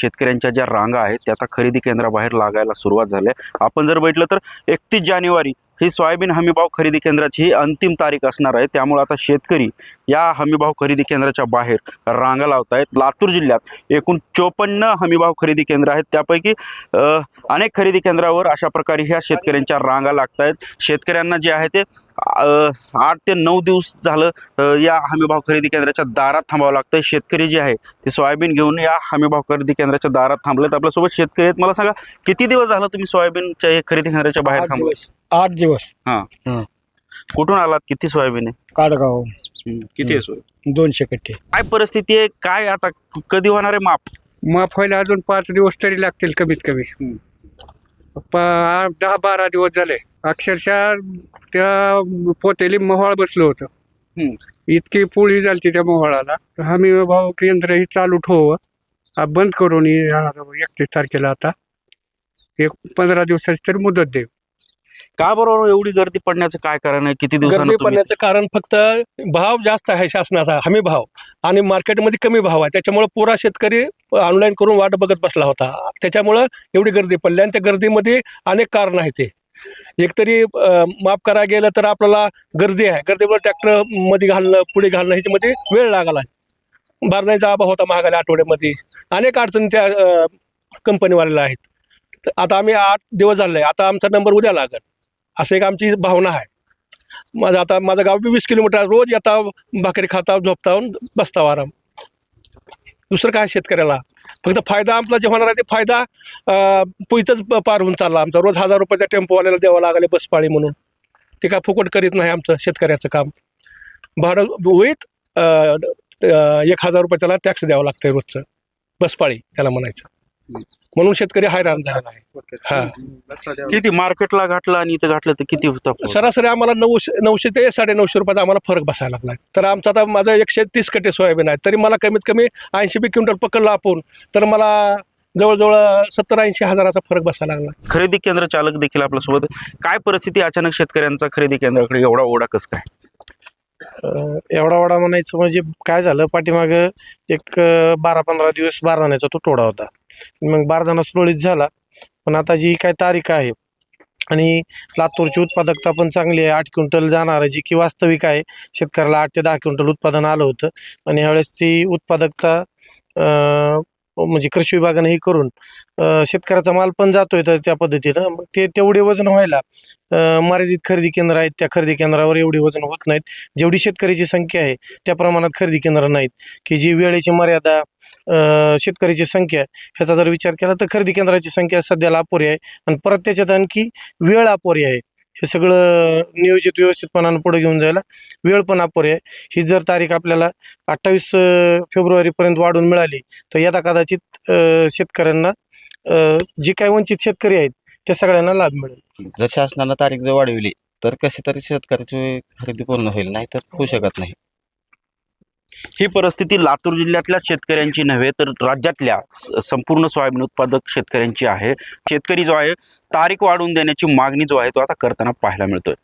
शेतकऱ्यांच्या ज्या रांगा आहेत त्या आता खरेदी केंद्राबाहेर लागायला सुरुवात झाली आहे. आपण जर बघितलं तर एकतीस जानेवारी ही सोयाबीन हमीभाव खरेदी केंद्राची ही अंतिम तारीख असणार आहे. त्यामुळे आता शेतकरी या हमीभाव खरेदी केंद्राच्या बाहेर रांगा लावत आहेत लातूर जिल्ह्यात एकूण चोपन्न हमीभाव खरेदी केंद्र आहेत. त्यापैकी अनेक खरेदी केंद्रावर अशा प्रकारे ह्या शेतकऱ्यांच्या रांगा लागत आहेत शेतकऱ्यांना जे आहे ते आठ ते नऊ दिवस झालं या हमीभाव खरेदी केंद्राच्या दारात थांबावं लागतं शेतकरी जे आहे ते सोयाबीन घेऊन या हमीभाव खरेदी केंद्राच्या दारात थांबलेत. आपल्यासोबत शेतकरी आहेत. मला सांगा किती दिवस झालं तुम्ही सोयाबीनच्या हे खरेदी केंद्राच्या बाहेर आठ थांबले दिवस. आठ दिवस. कुठून आलात? किती सोयाबीन आहे? काडगाव. किती आहे सोयाबीन? दोनशे कट्टे. काय परिस्थिती आहे? काय आता? कधी होणार आहे माप? माफ व्हायला अजून पाच दिवस तरी लागतील कमीत कमी. दहा बारा दिवस झाले. अक्षरशः त्या पोतेली मोहाळ बसलो होतं. हम्म. इतकी पोळी झालती त्या मोहाळाला. हमी भाऊ केंद्र ही चालू ठेव बंद करून एकतीस तारखेला आता. एक पंधरा दिवसाची तरी मुदत दे का बरोबर एवढी गर्दी पडण्याचं काय कारण आहे? किती गर्दी पडण्याचं कारण फक्त भाव जास्त आहे शासनाचा हमी भाव. आणि मार्केटमध्ये कमी भाव आहे. त्याच्यामुळे पुरा शेतकरी ऑनलाईन करून वाट बघत बसला होता. त्याच्यामुळं एवढी गर्दी पडली आणि त्या गर्दीमध्ये अनेक कारण आहेत ते. एकतरी माफ करायला गेलं तर आपल्याला गर्दी आहे. गर्दीमुळे ट्रॅक्टरमध्ये घालणं पुढे घालणं ह्याच्यामध्ये वेळ लागला. बारदाईचा अभाव होता महागाल्या आठवड्यामध्ये. अनेक अडचणी त्या कंपनीवाल्याला आहेत. तर आता आम्ही आठ दिवस झाले. आता आमचा नंबर उद्या लागल. असं एक आमची भावना आहे. माझं आता माझं गाव बी वीस किलोमीटर रोज येता भाकरी खाता झोपता बसता आराम. दुसरं काय शेतकऱ्याला? फक्त फायदा आपला जे होणार आहे ते फायदा पुईतच पार होऊन चालला आमचा. रोज हजार रुपयाचा टेम्पोवाल्याला द्यावं लागले बसपाळी म्हणून. ते काय फुकट करीत नाही आमचं शेतकऱ्याचं काम. भाडं होईत एक हजार रुपये त्याला टॅक्स द्यावं लागतंय रोजचं. बसपाळी त्याला म्हणायचं. म्हणून शेतकरी हैराण झालेला आहे. हा. किती मार्केटला घातलं आणि इथं घातलं तर किती होतं सरासरी आम्हाला नऊशे नऊशे ते साडेनऊशे रुपयाचा आम्हाला फरक बसायला लागला तर आमचा आता माझं एकशे तीस कटे सोयाबीन आहे. तरी मला कमीत कमी ऐंशी बी क्विंटल पकडलं आपण तर मला जवळजवळ सत्तर ऐंशी हजाराचा फरक बसायला लागला. खरेदी केंद्र चालक देखील आपल्यासोबत. काय परिस्थिती अचानक शेतकऱ्यांचा खरेदी केंद्राकडे? एवढा ओढा कस काय? एवढा वडा म्हणायचं म्हणजे काय झालं? पाठीमाग एक बारा पंधरा दिवस बारदाण्याचा तो तोडा होता. मग बारदाना सुरळीत झाला. पण आता जी काय तारीख आहे आणि लातूरची उत्पादकता पण चांगली आहे. आठ क्विंटल जाणार आहे जी की वास्तविक आहे. शेतकऱ्याला आठ ते दहा क्विंटल उत्पादन आलं होतं. आणि यावेळेस ती उत्पादकता म्हणजे कृषी विभागाने हे करून शेतकऱ्याचा माल पण जातोय तर त्या पद्धतीनं. मग ते तेवढे वजन व्हायला मर्यादित खरेदी केंद्र आहेत त्या खरेदी केंद्रावर एवढी वजन होत नाहीत. जेवढी शेतकऱ्याची संख्या आहे त्या प्रमाणात खरेदी केंद्र नाहीत. की जी वेळेची मर्यादा शेतकऱ्याची संख्या ह्याचा जर विचार केला तर खरेदी केंद्राची संख्या सध्याला अपुरी आहे आणि परत त्याच्यात आणखी वेळ अपुरी आहे. हे सगळं नियोजित व्यवस्थितपणानं पुढे घेऊन जायला वेळ पण अपुरी आहे. ही जर तारीख आपल्याला अठ्ठावीस फेब्रुवारीपर्यंत वाढून मिळाली तर यदा कदाचित शेतकऱ्यांना जे काही वंचित शेतकरी आहेत त्या सगळ्यांना लाभ मिळेल. जर शासनानं तारीख जर वाढविली तर कशी तरी शेतकऱ्याची खरेदी पूर्ण होईल नाही तर होऊ शकत नाही. ही परिस्थिती लातूर जिल्ह्यातल्या शेतकऱ्यांची नव्हे तर राज्यातल्या संपूर्ण सोयाबीन उत्पादक शेतकऱ्यांची आहे. शेतकरी जो आहे तारीख वाढवून देण्याची मागणी जो आहे तो आता करताना पाहायला मिळतोय.